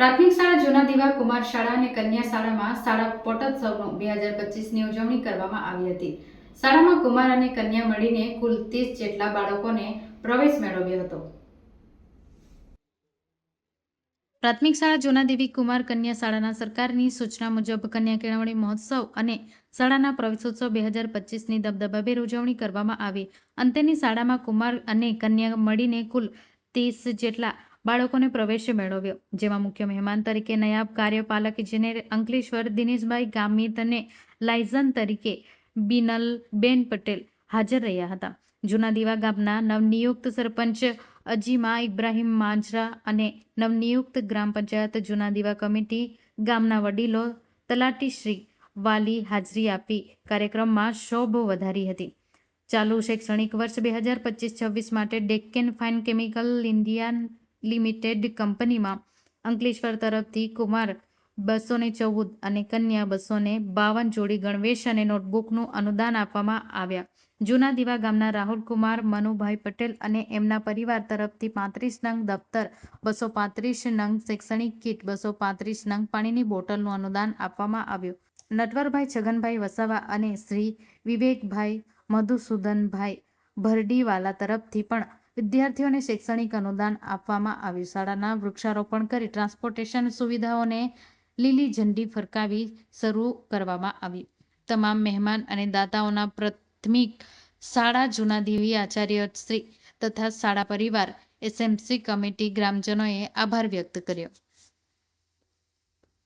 પ્રાથમિક શાળા જૂના દીવા કુમાર શાળા અને કન્યા શાળામાં શાળા પોટોત્સવનો બે હજાર પચીસની ઉજવણી કરવામાં આવી હતી. શાળામાં કુમાર અને કન્યા મળીને કુલ ત્રીસ જેટલા બાળકોને પ્રવેશ મેળવ્યો હતો. પ્રાથમિક શાળા જૂનાદેવી કુમાર કન્યા શાળાના સરકારની સૂચના મુજબ કન્યા કેળવણી મહોત્સવ અને શાળાના પ્રવેશોત્સવ બે હજાર પચીસની દબદબાભેર ઉજવણી કરવામાં આવી. અંતેની શાળામાં કુમાર અને કન્યા મળીને કુલ ત્રીસ જેટલા બાળકોને પ્રવેશ મેળવ્યો, જેમાં મુખ્ય મહેમાન તરીકે નયાબ કાર્યપાલક ઇજનેર અંકલેશ્વર દિનેશભાઈ ગામિત અને લાયઝન તરીકે બિનલબેન પટેલ હાજર રહ્યા હતા. જૂના દીવા ગામના નવનિયુક્ત સરપંચ અજીમા ઇબ્રાહીમ માંજરા અને નવનિયુક્ત ગ્રામ પંચાયત જૂના દીવા કમિટી ગામના વડીલો તલાટીશ્રી વાલી હાજરી આપી કાર્યક્રમમાં શોભ વધારી હતી. ચાલુ શૈક્ષણિક વર્ષ બે હજાર પચીસ છવ્વીસ માટે Deccan fine chemical India limited કંપનીમાં અંકલેશ્વર તરફથી કુમાર બસો ને ચૌદ અને કન્યા બસો ને બાવન જોડી ગણવેશ અને નોટબુકનું અનુદાન આપવામાં આવ્યા. જૂના દીવા ગામના રાહુલ કુમાર, મનુભાઈ પટેલ અને એમના પરિવાર તરફથી પાંત્રીસ નંગ દફતર, બસો પાંત્રીસ નંગ શૈક્ષણિક કીટ, બસો પાંત્રીસ નંગ પાણીની બોટલનું અનુદાન આપવામાં આવ્યું. નટવરભાઈ, છગનભાઈ વસાવા અને શ્રી વિવેકભાઈ મધુસૂદનભાઈ ભરડીવાલા તરફથી પણ વિદ્યાર્થીઓને શૈક્ષણિક અનુદાન આપવામાં આવ્યું. શાળાના વૃક્ષારોપણ કરી ટ્રાન્સપોર્ટેશન સુવિધાઓને લીલી ઝંડી ફરકાવી શરૂ કરવામાં આવી. તમામ મહેમાન અને દાતાઓના પ્રાથમિક શાળા જૂના દેવી આચાર્ય શ્રી તથા શાળા પરિવાર એસએમસી કમિટી ગ્રામજનોએ આભાર વ્યક્ત કર્યો.